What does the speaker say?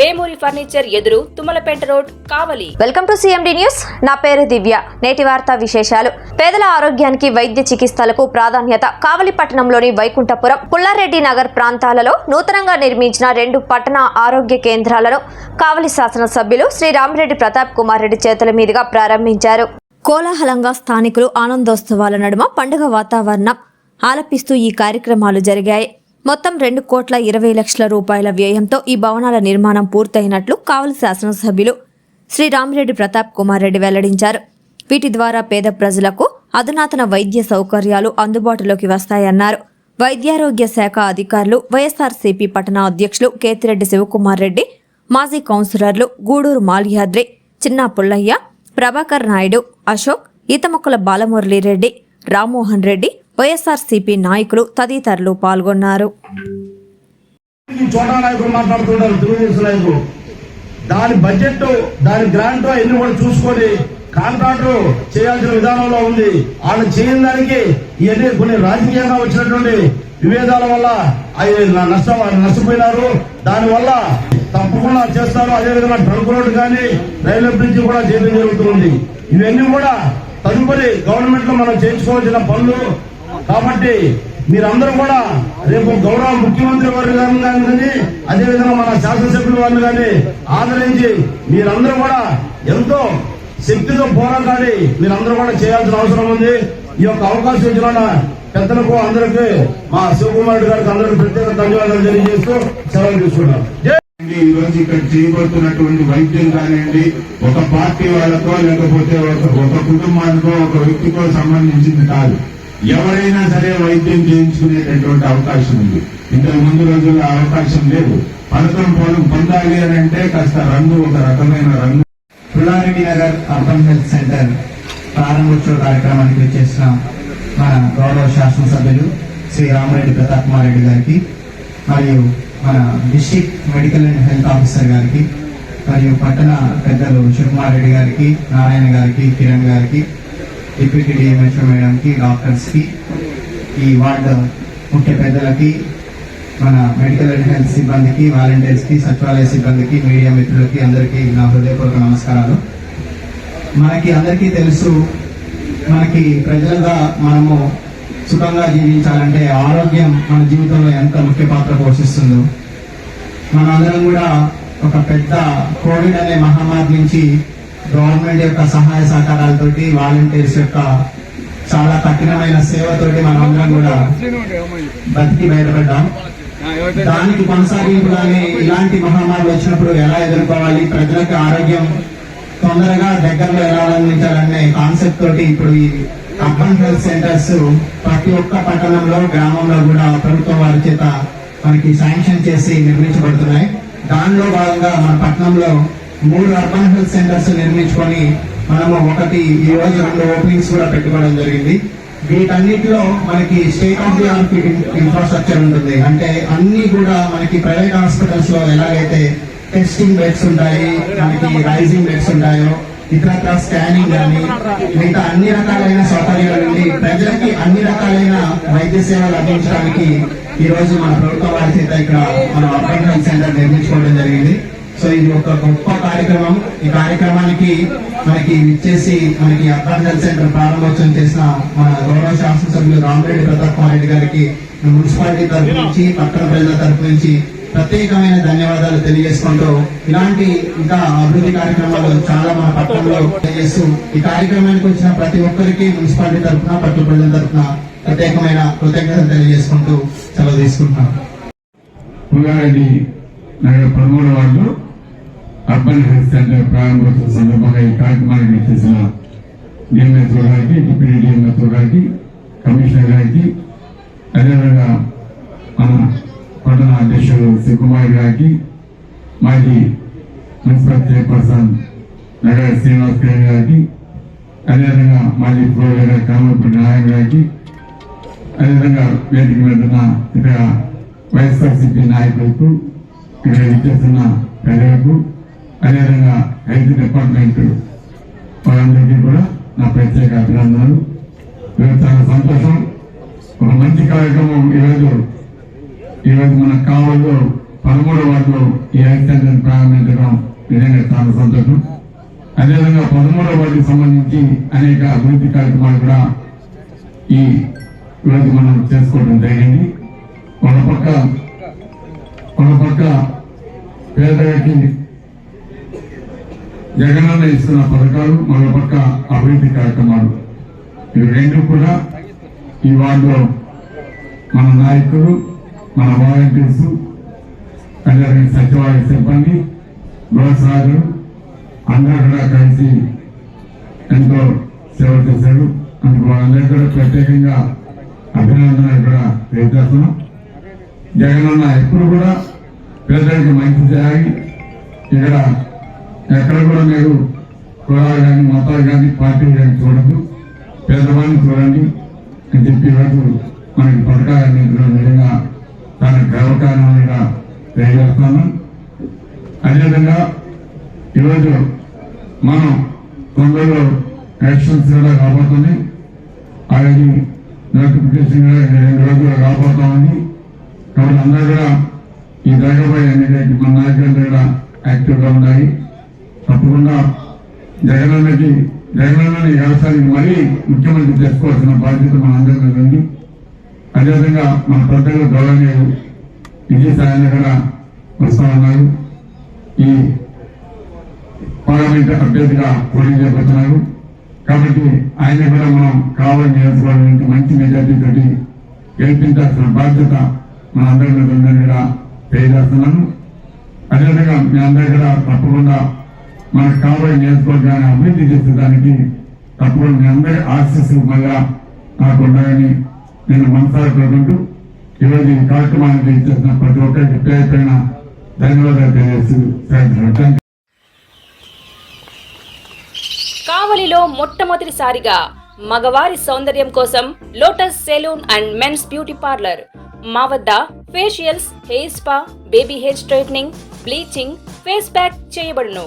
Vemuri furniture ఎదురు Tummalapeta road Kavali. Welcome to CMD news నా పేరు దివ్య. నేటి వార్తా విశేషాలు. పేదల ఆరోగ్యానికి వైద్య చికిత్సలకు ప్రాధాన్యత కావలి పట్టణంలోని వైకుంఠపురం పుల్లారెడ్డి నగర్ ప్రాంతాలలో నూతనంగా నిర్మించిన రెండు పట్టణ ఆరోగ్య కేంద్రాలను కావలి శాసనసభ్యులు శ్రీ రామిరెడ్డి ప్రతాప్ కుమార్ రెడ్డి చేతుల మీదుగా ప్రారంభించారు. కోలాహలంగా స్థానికులు ఆనందోత్సవాల నడుమ పండుగ వాతావరణం ఆలపిస్తూ ఈ కార్యక్రమాలు జరిగాయి. మొత్తం రెండు కోట్ల ఇరవై లక్షల రూపాయల వ్యయంతో ఈ భవనాల నిర్మాణం పూర్తయినట్లు కావలి శాసనసభ్యులు శ్రీ రామిరెడ్డి ప్రతాప్ కుమార్ రెడ్డి వెల్లడించారు. వీటి ద్వారా పేద ప్రజలకు అధునాతన వైద్య సౌకర్యాలు అందుబాటులోకి వస్తాయన్నారు. వైద్యారోగ్య శాఖ అధికారులు వైఎస్ఆర్సీపీ పట్టణ అధ్యక్షులు కేతిరెడ్డి శివకుమార్ రెడ్డి మాజీ కౌన్సిలర్లు గూడూరు మాల్యాద్రి చిన్నా పుల్లయ్య ప్రభాకర్ నాయుడు అశోక్ ఈతమొక్కల బాలమురళీరెడ్డి రామ్మోహన్ రెడ్డి వైఎస్ఆర్సీపీ నాయకులు తదితరులు పాల్గొన్నారు. చోటా నాయకులు తెలుగుదేశం నాయకులు. దాని బడ్జెట్ దాని గ్రాంట్ అన్ని కూడా చూసుకొని కాంట్రాక్టర్ చేయాల్సిన విధానంలో ఉంది. వాళ్ళు చేయని దానికి ఇవన్నీ కొన్ని రాజకీయంగా వచ్చినటువంటి విభేదాల వల్ల అవి నష్టం నష్టపోయినారు. దాని వల్ల తప్పకుండా చేస్తారు. అదేవిధంగా ట్రంక్ రోడ్డు కానీ రైల్వే బ్రిడ్జ్ కూడా చేయడం జరుగుతుంది. ఇవన్నీ కూడా తదుపరి గవర్నమెంట్లో మనం చేయించుకోవాల్సిన పనులు కాబట్టి మీరందరూ కూడా రేపు గౌరవ ముఖ్యమంత్రి వారు గారిని కానీ అదేవిధంగా మన శాసనసభ్యుల వారిని కానీ ఆదరించి మీరందరూ కూడా ఎంతో శక్తితో పోరాటాడి మీరందరూ కూడా చేయాల్సిన అవసరం ఉంది. ఈ యొక్క అవకాశం ఇచ్చిన పెద్దలకు అందరికీ మా శివకుమార్ గారికి అందరికీ ప్రత్యేక ధన్యవాదాలు తెలియజేస్తూ సెలవు తీసుకున్నాం ఈ రోజు ఇక్కడ చేయబడుతున్నటువంటి వైద్యం కానివ్వండి ఒక పార్టీ వాళ్ళకో లేకపోతే ఒక ఒక కుటుంబానికో ఒక వ్యక్తికో సంబంధించింది కాదు. ఎవరైనా సరే వైద్యం చేయించుకునేటటువంటి అవకాశం ఉంది. ఇంతకు ముందు రోజుల్లో అవకాశం లేదు. పథకం పొలం పొందాలి అని అంటే కాస్త రంగు ఒక రకమైన రంగు. Pullareddy Nagar urban health centre ప్రారంభోత్సవ కార్యక్రమానికి వచ్చేసిన మన గౌరవ శాసనసభ్యులు శ్రీ రామరెడ్డి ప్రతాప్ కుమార్ రెడ్డి గారికి మరియు మన district medical and health officer గారికి మరియు పట్టణ పెద్దలు శివకుమార్ రెడ్డి గారికి నారాయణ గారికి కిరణ్ గారికి డిప్యూటీ డిఎంహెచ్ఓ మేడంకి డాక్టర్స్కి ఈ వార్డు ముఖ్య పెద్దలకి మన మెడికల్ అండ్ హెల్త్ సిబ్బందికి వాలంటీర్స్కి సచివాలయ సిబ్బందికి మీడియా మిత్రులకి అందరికీ నా హృదయపూర్వక నమస్కారాలు. మనకి అందరికీ తెలుసు మనకి ప్రజలుగా మనము సుఖంగా జీవించాలంటే ఆరోగ్యం మన జీవితంలో ఎంత ముఖ్య పాత్ర పోషిస్తుందో. మనందరం కూడా ఒక పెద్ద కోవిడ్ అనే మహమ్మారి నుంచి గవర్నమెంట్ యొక్క సహాయ సహకారాలతోటి వాలంటీర్స్ యొక్క చాలా కఠినమైన సేవతోటి మనమందరం కూడా బతికి బయటపడ్డాం. దానికి కొనసాగింపుగానే ఇలాంటి మహమ్మారులు వచ్చినప్పుడు ఎలా ఎదుర్కోవాలి? ప్రజలకు ఆరోగ్యం తొందరగా దగ్గరలో ఎలా అందించాలనే కాన్సెప్ట్ తోటి ఇప్పుడు ఈ అర్బన్ హెల్త్ సెంటర్స్ ప్రతి ఒక్క పట్టణంలో గ్రామంలో కూడా ప్రభుత్వం వారి చేత మనకి శాంక్షన్ చేసి నిర్మించబడుతున్నాయి. దానిలో భాగంగా మన పట్టణంలో మూడు అర్బన్ హెల్త్ సెంటర్స్ నిర్మించుకొని మనము ఒకటి ఈ రోజు రెండు ఓపెనింగ్స్ కూడా పెట్టుకోవడం జరిగింది. వీటన్నిటిలో మనకి state of the art infrastructure ఉంటుంది. అంటే అన్ని కూడా మనకి ప్రైవేట్ హాస్పిటల్స్లో ఎలాగైతే టెస్టింగ్ బెడ్స్ ఉంటాయి మనకి రైజింగ్ బెడ్స్ ఉంటాయో ఇతరత్ర స్కానింగ్ కానీ మిగతా అన్ని రకాలైన సౌకర్యాల నుండి ప్రజలకి అన్ని రకాలైన వైద్య సేవలు అందించడానికి ఈ రోజు మన ప్రభుత్వం వారి చేత ఇక్కడ మన అపాయింట్మెంట్ సెంటర్ నిర్మించుకోవడం జరిగింది. సో ఇది ఒక గొప్ప కార్యక్రమం. ఈ కార్యక్రమానికి మనకి ఇచ్చేసి మనకి అర్బన్ హెల్త్ సెంటర్ ప్రారంభోత్సవం చేసిన మన గౌరవ శాసనసభ్యులు రామరెడ్డి ప్రతాప్ కుమార్ రెడ్డి గారికి మున్సిపాలిటీ తరఫు నుంచి పట్టణ ప్రజల తరఫు నుంచి ప్రత్యేకమైన ధన్యవాదాలు తెలియజేసుకుంటూ ఇలాంటి ఇంకా అభివృద్ధి కార్యక్రమాలు చాలా మన పట్టణంలో చేస్తూ ఈ కార్యక్రమానికి వచ్చిన ప్రతి ఒక్కరికి మున్సిపాలిటీ తరఫున పట్టణ ప్రజల తరఫున ప్రత్యేకమైన కృతజ్ఞతలు తెలియజేసుకుంటూ సెలవు తీసుకుంటున్నాం పదమూడు వాళ్ళు అర్బన్ హెల్త్ సెంటర్ ప్రారంభోత్సవ సందర్భంగా ఈ కార్యక్రమాన్ని చేసిన డిఎంఎస్ గారికి డిప్యూటీ డిఎంఎస్ గారికి కమిషనర్ గారికి అదేవిధంగా మన పట్టణ అధ్యక్షుడు శివకుమార్ గారికి మాజీ మున్సిపల్ చైర్పర్సన్ నగర శ్రీనివాస్ కిరణ్ గారికి అదేవిధంగా మాజీ ప్రొఫెసర్ కామపల్లి నారాయణ గారికి అదేవిధంగా వేదిక మీద ఇక్కడ ఇతర వైఎస్ఆర్సీపీ నాయకులకు ఇక్కడ ఇచ్చేస్తున్న ప్రజలకు అదేవిధంగా హెల్త్ డిపార్ట్మెంట్ వాళ్ళందరికీ కూడా నా ప్రత్యేక అభినందనలు. ఈరోజు చాలా సంతోషం. ఒక మంచి కార్యక్రమం ఈరోజు ఈరోజు మన కావల్లో పదమూడవ వార్డులో ఈ హెల్త్ సెంటర్ ప్రారంభించడం నిజంగా చాలా సంతోషం. అదేవిధంగా పదమూడవ వార్డుకి సంబంధించి అనేక అభివృద్ధి కార్యక్రమాలు కూడా ఈ రోజు మనం చేసుకోవడం జరిగింది. ఒక పక్క ఒక పక్క పేదలకి జగనన్న ఇస్తున్న పథకాలు మరో పక్క అభివృద్ధి కార్యక్రమాలు. ఇవి రెండు కూడా ఈ వార్డులో మన నాయకులు మన వాలంటీర్స్ అదేవిధంగా సచివాలయ సిబ్బంది గృహసారులు అందరూ కూడా కలిసి ఎంతో సేవ చేశారు. అందుకు వాళ్ళందరూ కూడా ప్రత్యేకంగా అభినందనలు కూడా తెలియజేస్తున్నాం. జగనన్న ఎప్పుడు కూడా పేదలకు మంచి చేయాలి. ఇక్కడ ఎక్కడ కూడా మీరు కులాలు కానీ మతాలు కానీ పార్టీలు కానీ చూడద్దు. పేదవాళ్ళని చూడండి. అని చెప్పి వరకు మనకి పథకాలు అందించడం నిజంగా చాలా గర్వకారణంగా తెలియజేస్తాను. అదేవిధంగా ఈరోజు మనం తొందరలో ఎలక్షన్స్ కూడా రాబోతుంది అలాగే నోటిఫికేషన్ రెండు రోజులు రాబోతామని కాబట్టి అందరూ కూడా ఈ దగ్గరపై ఎన్నికలకి మన నాయకులు కూడా యాక్టివ్గా ఉన్నాయి తప్పకుండా జగనన్నకి జగనన్నని వ్యవసాయం మరీ ముఖ్యమంత్రి చేసుకోవాల్సిన బాధ్యత మన అందరి ఉంది. అదేవిధంగా మన పెద్దలు గౌరవనీయులు విజయసాయన్న కూడా వస్తా ఉన్నారు. ఈ పార్లమెంట్ అభ్యర్థిగా పోటీ చేయబోతున్నారు కాబట్టి ఆయన కూడా మనం కావాలని నియోజకవర్గానికి మంచి మెజార్టీ తోటి గెలిపించాల్సిన బాధ్యత మన అందరి మీద ఉందని కూడా తెలియజేస్తున్నాను. అదేవిధంగా మీ అందరూ కూడా తప్పకుండా మనకు కావాలని నియోజకవర్గాన్ని అభివృద్ధి చేసేదానికి తప్పకుండా మీ అందరి ఆశీస్సులు మళ్ళా నాకు ఉండాలని నేను మనసారి కోరుకుంటూ ఈరోజు ఈ కార్యక్రమానికి చేసిన ప్రతి ఒక్కరికి పేరుపైన ధన్యవాదాలు తెలియజేస్తూ కావలిలో మొట్టమొదటిసారిగా మగవారి సౌందర్యం కోసం lotus salon and men's beauty parlour. మా వద్ద facials hair spa baby hair straightening bleaching face pack చేయబడును.